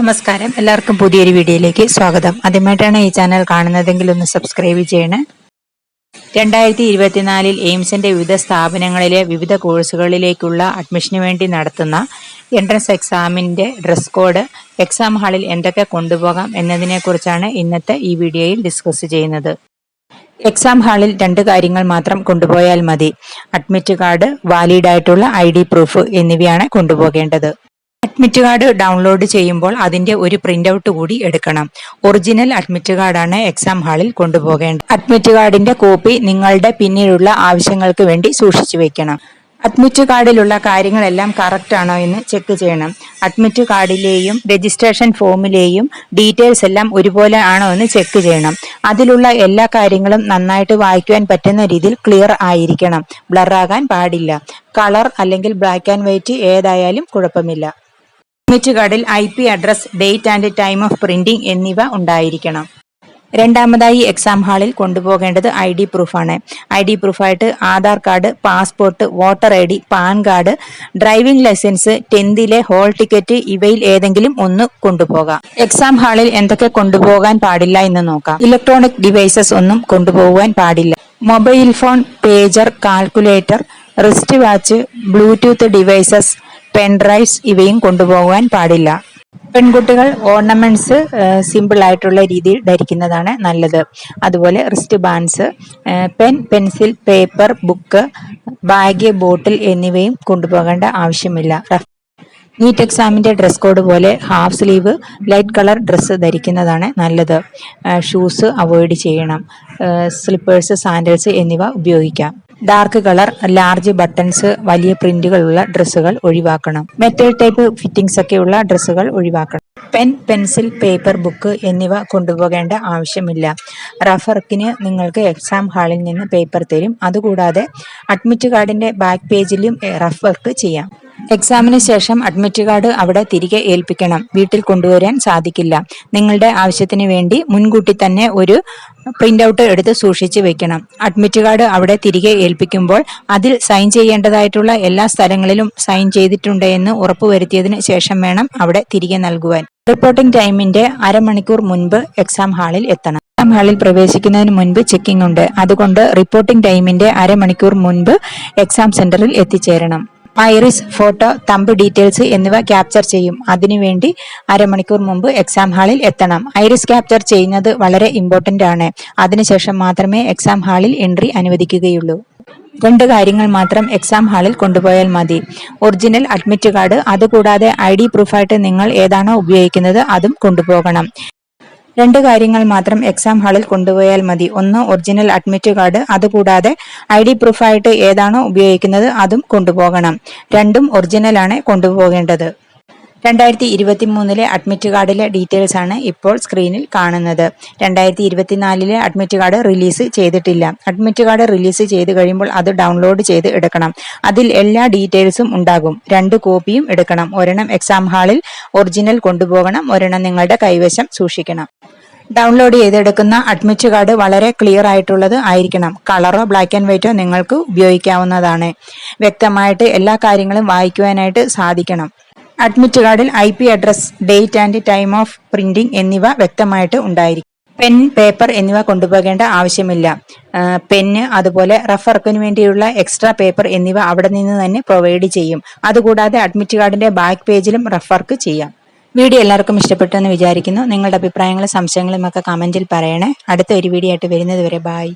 നമസ്കാരം. എല്ലാവർക്കും പുതിയൊരു വീഡിയോയിലേക്ക് സ്വാഗതം. ആദ്യമായിട്ടാണ് ഈ ചാനൽ കാണുന്നതെങ്കിൽ ഒന്ന് സബ്സ്ക്രൈബ് ചെയ്യണേ. രണ്ടായിരത്തി ഇരുപത്തിനാലിൽ എയിംസിന്റെ വിവിധ സ്ഥാപനങ്ങളിലെ വിവിധ കോഴ്സുകളിലേക്കുള്ള അഡ്മിഷന് വേണ്ടി നടത്തുന്ന എൻട്രൻസ് എക്സാമിന്റെ ഡ്രസ് കോഡ് എക്സാം ഹാളിൽ എന്തൊക്കെ കൊണ്ടുപോകാം എന്നതിനെക്കുറിച്ചാണ് ഇന്നത്തെ ഈ വീഡിയോയിൽ ഡിസ്കസ് ചെയ്യുന്നത്. എക്സാം ഹാളിൽ രണ്ട് കാര്യങ്ങൾ മാത്രം കൊണ്ടുപോയാൽ മതി. അഡ്മിറ്റ് കാർഡ് വാലിഡ് ആയിട്ടുള്ള ഐ ഡി പ്രൂഫ് എന്നിവയാണ് കൊണ്ടുപോകേണ്ടത്. അഡ്മിറ്റ് കാർഡ് ഡൗൺലോഡ് ചെയ്യുമ്പോൾ അതിന്റെ ഒരു പ്രിന്റ് ഔട്ട് കൂടി എടുക്കണം. ഒറിജിനൽ അഡ്മിറ്റ് കാർഡാണ് എക്സാം ഹാളിൽ കൊണ്ടുപോകേണ്ടത്. അഡ്മിറ്റ് കാർഡിന്റെ കോപ്പി നിങ്ങളുടെ പിന്നീടുള്ള ആവശ്യങ്ങൾക്ക് വേണ്ടി സൂക്ഷിച്ചു വെക്കണം. അഡ്മിറ്റ് കാർഡിലുള്ള കാര്യങ്ങളെല്ലാം കറക്റ്റ് ആണോ എന്ന് ചെക്ക് ചെയ്യണം. അഡ്മിറ്റ് കാർഡിലെയും രജിസ്ട്രേഷൻ ഫോമിലെയും ഡീറ്റെയിൽസ് എല്ലാം ഒരുപോലെ ആണോ എന്ന് ചെക്ക് ചെയ്യണം. അതിലുള്ള എല്ലാ കാര്യങ്ങളും നന്നായിട്ട് വായിക്കുവാൻ പറ്റുന്ന രീതിയിൽ ക്ലിയർ ആയിരിക്കണം. ബ്ലർ ആകാൻ പാടില്ല. കളർ അല്ലെങ്കിൽ ബ്ലാക്ക് ആൻഡ് വൈറ്റ് ഏതായാലും കുഴപ്പമില്ല. അഡ്മിറ്റ് കാർഡിൽ I P address date and time of printing എന്നിവ ഉണ്ടായിരിക്കണം. രണ്ടാമതായി എക്സാം ഹാളിൽ കൊണ്ടുപോകേണ്ടത് ഐ ഡി പ്രൂഫാണ് I D പ്രൂഫായിട്ട് Aadhaar card passport voter I D PAN card driving licence ടെൻത്തിലെ hall ticket ഇവയിൽ ഏതെങ്കിലും ഒന്ന് കൊണ്ടുപോകാം. എക്സാം ഹാളിൽ എന്തൊക്കെ കൊണ്ടുപോകാൻ പാടില്ല എന്ന് നോക്കാം. ഇലക്ട്രോണിക് ഡിവൈസസ് ഒന്നും കൊണ്ടുപോകാൻ പാടില്ല. Mobile phone pager calculator wrist watch Bluetooth devices pendrives ഇവയും കൊണ്ടുപോകാൻ പാടില്ല. പെൺകുട്ടികൾ ഓർണമെന്റ്സ് സിമ്പിൾ ആയിട്ടുള്ള രീതിയിൽ ധരിക്കുന്നതാണ് നല്ലത്. അതുപോലെ wrist bands pen pencil paper book bag bottle എന്നിവയും കൊണ്ടുപോകേണ്ട ആവശ്യമില്ല. നീറ്റ് എക്സാമിന്റെ ഡ്രസ് കോഡ് പോലെ half sleeve light colour dress ധരിക്കുന്നതാണ് നല്ലത്. ഷൂസ് അവോയ്ഡ് ചെയ്യണം. സ്ലിപ്പേഴ്സ് സാൻഡൽസ് എന്നിവ ഉപയോഗിക്കാം. ഡാർക്ക് കളർ ലാർജ് ബട്ടൺസ് വലിയ പ്രിന്റുകളുള്ള ഡ്രസ്സുകൾ ഒഴിവാക്കണം. മെറ്റൽ ടൈപ്പ് ഫിറ്റിംഗ്സ് ഒക്കെ ഉള്ള ഡ്രസ്സുകൾ ഒഴിവാക്കണം. പെൻ പെൻസിൽ പേപ്പർ ബുക്ക് എന്നിവ കൊണ്ടുപോകേണ്ട ആവശ്യമില്ല. റഫർക്കിന് നിങ്ങൾക്ക് എക്സാം ഹാളിൽ നിന്ന് പേപ്പർ തരും. അതുകൂടാതെ അഡ്മിറ്റ് കാർഡിന്റെ ബാക്ക് പേജിലും റഫ് വർക്ക് ചെയ്യാം. എക്സാമിന് ശേഷം അഡ്മിറ്റ് കാർഡ് അവിടെ തിരികെ ഏൽപ്പിക്കണം. വീട്ടിൽ കൊണ്ടുവരാൻ സാധിക്കില്ല. നിങ്ങളുടെ ആവശ്യത്തിന് വേണ്ടി മുൻകൂട്ടി തന്നെ ഒരു പ്രിന്റ് ഔട്ട് എടുത്ത് സൂക്ഷിച്ചു വെക്കണം. അഡ്മിറ്റ് കാർഡ് അവിടെ തിരികെ ഏൽപ്പിക്കുമ്പോൾ അതിൽ സൈൻ ചെയ്യേണ്ടതായിട്ടുള്ള എല്ലാ സ്ഥലങ്ങളിലും സൈൻ ചെയ്തിട്ടുണ്ട് എന്ന് ഉറപ്പുവരുത്തിയതിന് ശേഷം വേണം അവിടെ തിരികെ നൽകുവാൻ. റിപ്പോർട്ടിംഗ് ടൈമിന്റെ അരമണിക്കൂർ മുൻപ് എക്സാം ഹാളിൽ എത്തണം. എക്സാം ഹാളിൽ പ്രവേശിക്കുന്നതിന് മുൻപ് ചെക്കിംഗ് ഉണ്ട്. അതുകൊണ്ട് റിപ്പോർട്ടിംഗ് ടൈമിന്റെ അരമണിക്കൂർ മുൻപ് എക്സാം സെന്ററിൽ എത്തിച്ചേരണം. ഐറിസ് ഫോട്ടോ തമ്പ് ഡീറ്റെയിൽസ് എന്നിവ ക്യാപ്ചർ ചെയ്യും. അതിനുവേണ്ടി അരമണിക്കൂർ മുമ്പ് എക്സാം ഹാളിൽ എത്തണം. ഐറിസ് ക്യാപ്ചർ ചെയ്യുന്നത് വളരെ ഇമ്പോർട്ടന്റ് ആണ്. അതിനുശേഷം മാത്രമേ എക്സാം ഹാളിൽ എൻട്രി അനുവദിക്കുകയുള്ളൂ. രണ്ട് കാര്യങ്ങൾ മാത്രം എക്സാം ഹാളിൽ കൊണ്ടുപോയാൽ മതി. ഒറിജിനൽ അഡ്മിറ്റ് കാർഡ് അതുകൂടാതെ ഐ ഡി പ്രൂഫായിട്ട് നിങ്ങൾ ഏതാണോ ഉപയോഗിക്കുന്നത് അതും കൊണ്ടുപോകണം. രണ്ട് കാര്യങ്ങൾ മാത്രം എക്സാം ഹാളിൽ കൊണ്ടുപോയാൽ മതി. ഒന്ന് ഒറിജിനൽ അഡ്മിറ്റ് കാർഡ് അതുകൂടാതെ ഐ ഡി പ്രൂഫായിട്ട് ഏതാണോ ഉപയോഗിക്കുന്നത് അതും കൊണ്ടുപോകണം. രണ്ടും ഒറിജിനലാണ് കൊണ്ടുപോകേണ്ടത്. രണ്ടായിരത്തി ഇരുപത്തി മൂന്നിലെ അഡ്മിറ്റ് കാർഡിലെ ഡീറ്റെയിൽസ് ആണ് ഇപ്പോൾ സ്ക്രീനിൽ കാണുന്നത്. രണ്ടായിരത്തി ഇരുപത്തിനാലിലെ അഡ്മിറ്റ് കാർഡ് റിലീസ് ചെയ്തിട്ടില്ല. അഡ്മിറ്റ് കാർഡ് റിലീസ് ചെയ്ത് കഴിയുമ്പോൾ അത് ഡൗൺലോഡ് ചെയ്ത് എടുക്കണം. അതിൽ എല്ലാ ഡീറ്റെയിൽസും ഉണ്ടാകും. രണ്ട് കോപ്പിയും എടുക്കണം. ഒരെണ്ണം എക്സാം ഹാളിൽ ഒറിജിനൽ കൊണ്ടുപോകണം. ഒരെണ്ണം നിങ്ങളുടെ കൈവശം സൂക്ഷിക്കണം. ഡൗൺലോഡ് ചെയ്തെടുക്കുന്ന അഡ്മിറ്റ് കാർഡ് വളരെ ക്ലിയർ ആയിട്ടുള്ളത് ആയിരിക്കണം. കളറോ ബ്ലാക്ക് ആൻഡ് വൈറ്റോ നിങ്ങൾക്ക് ഉപയോഗിക്കാവുന്നതാണ്. വ്യക്തമായിട്ട് എല്ലാ കാര്യങ്ങളും വായിക്കുവാനായിട്ട് സാധിക്കണം. അഡ്മിറ്റ് കാർഡിൽ I P address date and time of printing എന്നിവ വ്യക്തമായിട്ട് ഉണ്ടായിരിക്കും. പെൻ പേപ്പർ എന്നിവ കൊണ്ടുപോകേണ്ട ആവശ്യമില്ല. പെന്ന് അതുപോലെ റഫർക്കിന് വേണ്ടിയുള്ള എക്സ്ട്രാ പേപ്പർ എന്നിവ അവിടെ നിന്ന് തന്നെ പ്രൊവൈഡ് ചെയ്യും. അതുകൂടാതെ അഡ്മിറ്റ് കാർഡിന്റെ ബാക്ക് പേജിലും റഫർക്ക് ചെയ്യാം. വീഡിയോ എല്ലാവർക്കും ഇഷ്ടപ്പെട്ടു എന്ന് വിചാരിക്കുന്നു. നിങ്ങളുടെ അഭിപ്രായങ്ങളും സംശയങ്ങളും ഒക്കെ കമന്റിൽ പറയണേ. അടുത്ത ഒരു വീഡിയോ ആയിട്ട് വരുന്നത് വരെ ബായ്